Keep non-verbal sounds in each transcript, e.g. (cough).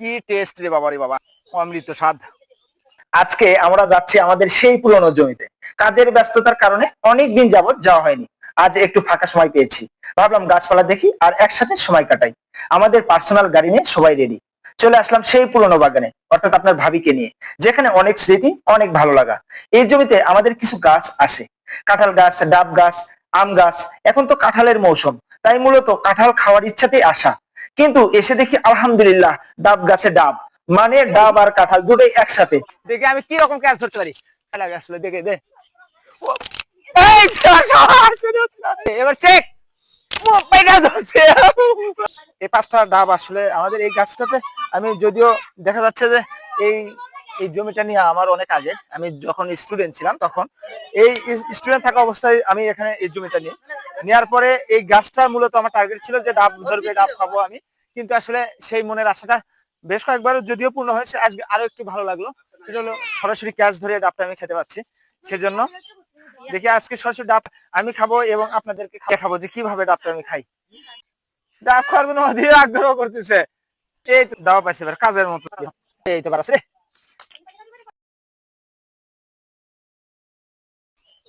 কি টেস্ট রে বাবা অমৃত স্বাদ। আজকে আমরা যাচ্ছি আমাদের সেই পুরনো জমিতে। কাজের ব্যস্ততার কারণে অনেক দিন যাবত যাওয়া হয়নি। আজ একটু ফাঁকা সময় পেয়েছি। ভাবলাম গাছপালা দেখি আর একসাথে সময় কাটাই। আমাদের পার্সোনাল গাড়ি নিয়ে সবাই রেডি চলে আসলাম সেই পুরনো বাগানে, অর্থাৎ আপনার ভাবিকে নিয়ে। যেখানে অনেক স্মৃতি, অনেক ভালো লাগা। এই জমিতে আমাদের কিছু গাছ আছে। কাঁঠাল গাছ, ডাব গাছ, আম গাছ, এখন তো কাঁঠালের মৌসুম। তাই মূলত কাঁঠাল খাওয়ার ইচ্ছাতেই আসা। কিন্তু এসে দেখি আলহামদুলিল্লাহ ডাব গাছে ডাব। মানে ডাব আর কাঁঠাল দুটোই একসাথে। দেখি আমি কি রকম ক্যাচ ধরতে পারি। দেখে দে। এবার চেক এই পাঁচটা ডাব আসলে আমাদের এই গাছটাতে আমি যদিও দেখা যাচ্ছে যে এই এই জমিটা নিয়ে আমার অনেক আগে। আমি যখন স্টুডেন্ট ছিলাম তখন এই স্টুডেন্ট থাকা অবস্থায় আমি এখানে এই জমিটা নিয়ে। নেওয়ার পরে এই গাছটা মূলত আমার টার্গেট ছিল যে ডাব ধরবে, ডাব খাব আমি। কিন্তু আসলে সেই মনের আশাটা বেশ কয়েকবার যদিও পূর্ণ হয়েছে, আজকে আরও একটু ভালো লাগল। সেটা হলো সরাসরি ক্যাচ ধরে ডাবটা আমি খেতে পাচ্ছি। সেজন্য দেখি আজকে সরাসরি ডাব আমি খাব এবং আপনাদেরকে দেখাবো যে কীভাবে ডাবটা আমি খাই। ডাব খাওয়ার জন্য আগ্রহ করতেছে। এই তো দাওয়া পাইছে কাজের মতো। এই তো বাড়াছে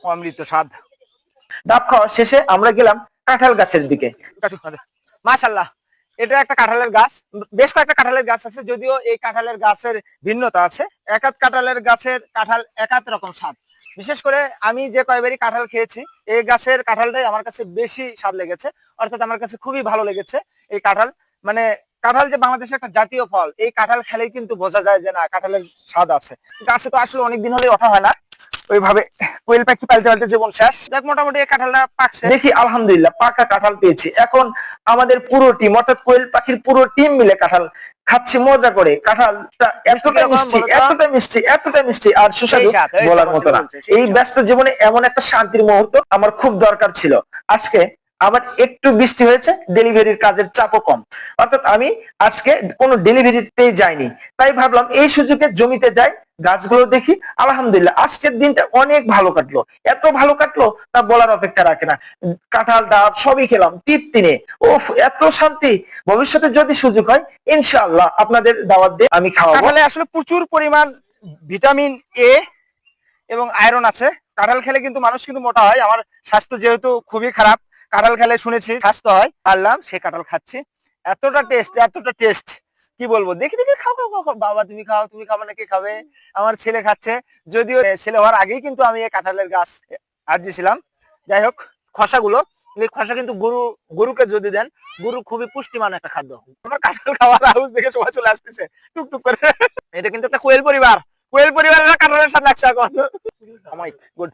অমৃত স্বাদ। ডাব খাওয়া শেষে আমরা গেলাম কাঁঠাল গাছের দিকে। মাশাল্লাহ এটা একটা কাঁঠালের গাছ। বেশ কয়েকটা কাঁঠালের গাছ আছে যদিও এই কাঁঠালের গাছের ভিন্নতা আছে। একাত কাঁঠালের গাছের কাঁঠাল একাত রকম স্বাদ। বিশেষ করে আমি যে কয়বারই কাঁঠাল খেয়েছি এই গাছের কাঁঠালটাই আমার কাছে বেশি স্বাদ লেগেছে। অর্থাৎ আমার কাছে খুবই ভালো লেগেছে এই কাঁঠাল। মানে কাঁঠাল যে বাংলাদেশের একটা জাতীয় ফল এই কাঁঠাল খেলেই কিন্তু বোঝা যায় যে না কাঁঠালের স্বাদ আছে। গাছে তো আসলে অনেকদিন হলেই ওঠা হয় না। ওইভাবে কোয়েল পাখি পালতে পালতে জীবন শেষ। দেখ মোটামুটি কাঁঠালটা পাকছে। দেখি আলহামদুলিল্লাহ পাকা কাঁঠাল পেয়েছি। এখন আমাদের পুরো টিম অর্থাৎ কোয়েল পাখির পুরো টিম মিলে কাঁঠাল খাচ্ছি মজা করে। কাঁঠালটা এতটা মিষ্টি এতটা মিষ্টি এতটা মিষ্টি আর সুস্বাদু বলার মতো না। এই ব্যস্ত জীবনে এমন একটা শান্তির মুহূর্ত আমার খুব দরকার ছিল। আজকে আমার একটু বৃষ্টি হয়েছে ডেলিভারির কাজের চাপও কম। অর্থাৎ আমি আজকে কোনো ডেলিভারিতে যাইনি। তাই ভাবলাম এই সুযোগে জমিতে যাই গাছগুলো দেখি, আলহামদুলিল্লাহ, আজকের দিনটা অনেক ভালো কাটলো। এত ভালো কাটলো, তা বলার অপেক্ষা রাখে না। কাঁঠাল, ডাব, সবই খেলাম, তৃপ্তি নিয়ে ওফ এত শান্তি। ভবিষ্যতে যদি সুযোগ হয়, ইনশাআল্লাহ আপনাদের দাওয়াত দিয়ে আমি খাওয়াবো। কাঁঠালে আসলে প্রচুর পরিমাণ ভিটামিন এ এবং আয়রন আছে। কাঁঠাল খেলে কিন্তু মানুষ কিন্তু মোটা হয়। আমার স্বাস্থ্য যেহেতু খুবই খারাপ, কাঁঠাল খেলে শুনেছি, স্বাস্থ্য হয়। পারলাম, সে কাঁঠাল খাচ্ছি। এতটা টেস্ট এতটা টেস্ট কি বলব? দেখি দেখি খাও খাও খাও, বাবা তুমি খাও তুমি খাবে নাকি খাবে? আমার ছেলে খাচ্ছে। যদিও ছেলে হওয়ার আগেই কিন্তু আমি এই কাঁঠালের গাছ আজ দিয়েছিলাম। যাই হোক খসাগুলো। এই খসা কিন্তু গরু গরুকে যদি দেন গরু খুবই পুষ্টিমান একটা খাদ্য। আমার কাঁঠাল খাওয়ার হাউস দেখে সবাই চলে আসতেছে। টুকটুক করে। এটা কিন্তু একটা কোয়েল পরিবার। কোয়েল পরিবারের কাঁঠালের সাথে লাগছে এখন। গুড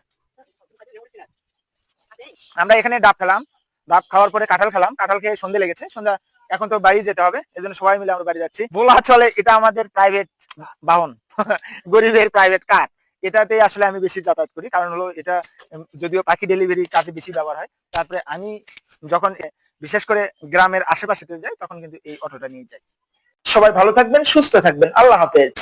আমরা এখানে ডাব খেলাম। ডাব খাওয়ার পরে কাঁঠাল খেলাম। কাঁঠাল খেয়ে সন্ধে লেগেছে। সন্ধ্যা এখন তো বাড়ি যেতে হবে এই জন্য সবাই মিলে আমরা বাড়ি যাচ্ছি। বলা চলে, এটা আমাদের প্রাইভেট বাহন, (laughs) গরিবের প্রাইভেট কার এটাতে আসলে আমি বেশি যাতায়াত করি, কারণ হলো এটা যদিও পাখি ডেলিভারি কাজে বেশি ব্যবহার হয়, তারপরে আমি যখন বিশেষ করে গ্রামের আশেপাশে যাই, তখন কিন্তু এই অটোটা নিয়ে যাই। সবাই ভালো থাকবেন, সুস্থ থাকবেন। আল্লাহ হাফেজ।